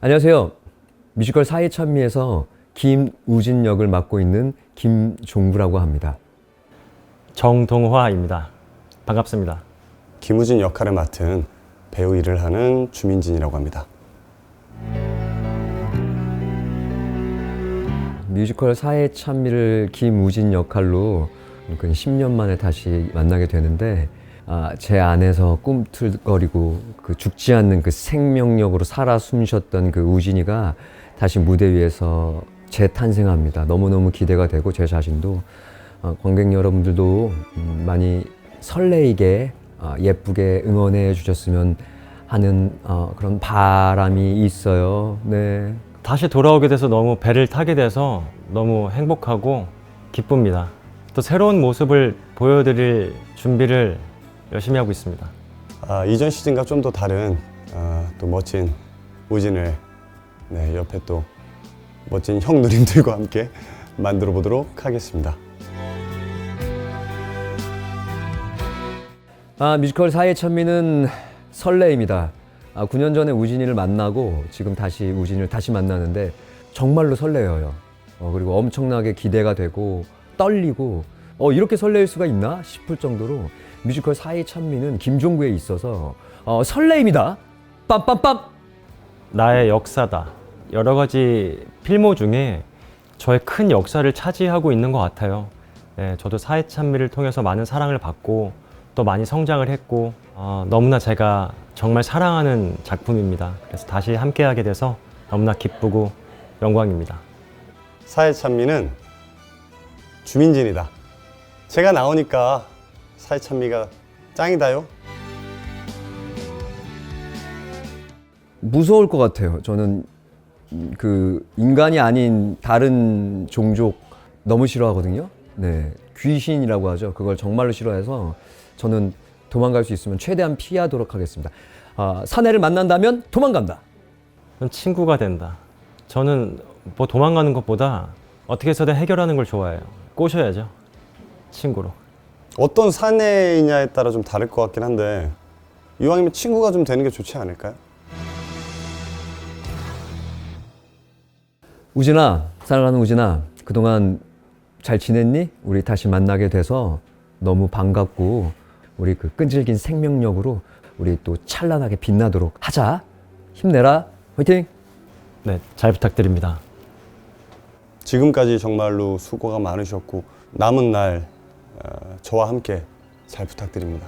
안녕하세요. 뮤지컬 사이 찬미에서 김우진 역을 맡고 있는 김종구라고 합니다. 정동화입니다. 반갑습니다. 김우진 역할을 맡은 배우 일을 하는 주민진이라고 합니다. 뮤지컬 사이찬미를 김우진 역할로 그 10년 만에 다시 만나게 되는데 아, 제 안에서 꿈틀거리고 그 죽지 않는 그 생명력으로 살아 숨쉬었던 그 우진이가 다시 무대 위에서 재탄생합니다. 너무너무 기대가 되고 제 자신도 어, 관객 여러분들도 음, 많이 설레이게 어, 예쁘게 응원해 주셨으면 하는 어, 그런 바람이 있어요. 네. 다시 돌아오게 돼서 너무 배를 타게 돼서 너무 행복하고 기쁩니다. 또 새로운 모습을 보여드릴 준비를 열심히 하고 있습니다. 아, 이전 시즌과 좀 더 다른 아, 또 멋진 우진을 네, 옆에 또 멋진 형 누님들과 함께 만들어 보도록 하겠습니다. 아, 뮤지컬 사이의 천미는 설레입니다. 아, 9년 전에 우진이를 만나고 지금 다시 우진이를 다시 만나는데 정말로 설레어요. 어, 그리고 엄청나게 기대가 되고 떨리고 어, 이렇게 설레일 수가 있나 싶을 정도로 뮤지컬 사이의 천미는 김종구에 있어서 어, 설레입니다. 빰빰빰! 나의 역사다. 여러 가지 필모 중에 저의 큰 역사를 차지하고 있는 것 같아요. 네, 저도 사회 찬미를 통해서 많은 사랑을 받고 또 많이 성장을 했고 어, 너무나 제가 정말 사랑하는 작품입니다. 그래서 다시 함께하게 돼서 너무나 기쁘고 영광입니다. 사회 찬미는 주민진이다. 제가 나오니까 사회 찬미가 짱이다요. 무서울 것 같아요. 저는 음, 그 인간이 아닌 다른 종족 너무 싫어하거든요. 네, 귀신이라고 하죠. 그걸 정말로 싫어해서 저는 도망갈 수 있으면 최대한 피하도록 하겠습니다. 아, 사내를 만난다면 도망간다. 전 친구가 된다. 저는 뭐 도망가는 것보다 어떻게 해서든 해결하는 걸 좋아해요. 꼬셔야죠. 친구로. 어떤 사내이냐에 따라 좀 다를 것 같긴 한데 이왕이면 친구가 좀 되는 게 좋지 않을까요? 우진아, 사랑하는 우진아, 그동안 잘 지냈니? 우리 다시 만나게 돼서 너무 반갑고 우리 그 끈질긴 생명력으로 우리 또 찬란하게 빛나도록 하자. 힘내라. 화이팅! 네, 잘 부탁드립니다. 지금까지 정말로 수고가 많으셨고 남은 날 어, 저와 함께 잘 부탁드립니다.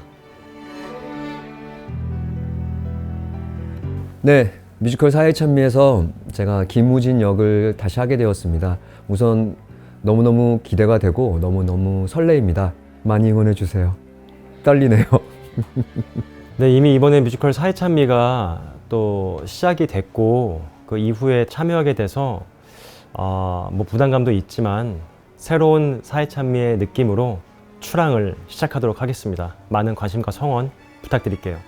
네, 뮤지컬 사회 찬미에서 제가 김우진 역을 다시 하게 되었습니다. 우선 너무너무 기대가 되고 너무너무 설레입니다. 많이 응원해 주세요. 떨리네요. 네, 이미 이번에 뮤지컬 사회 찬미가 또 시작이 됐고 그 이후에 참여하게 돼서 어, 뭐 부담감도 있지만 새로운 사회 찬미의 느낌으로 출항을 시작하도록 하겠습니다. 많은 관심과 성원 부탁드릴게요.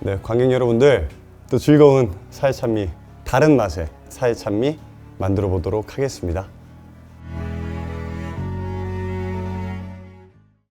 네, 관객 여러분들 또 즐거운 사회 찬미 다른 맛의 사회 찬미 만들어 보도록 하겠습니다.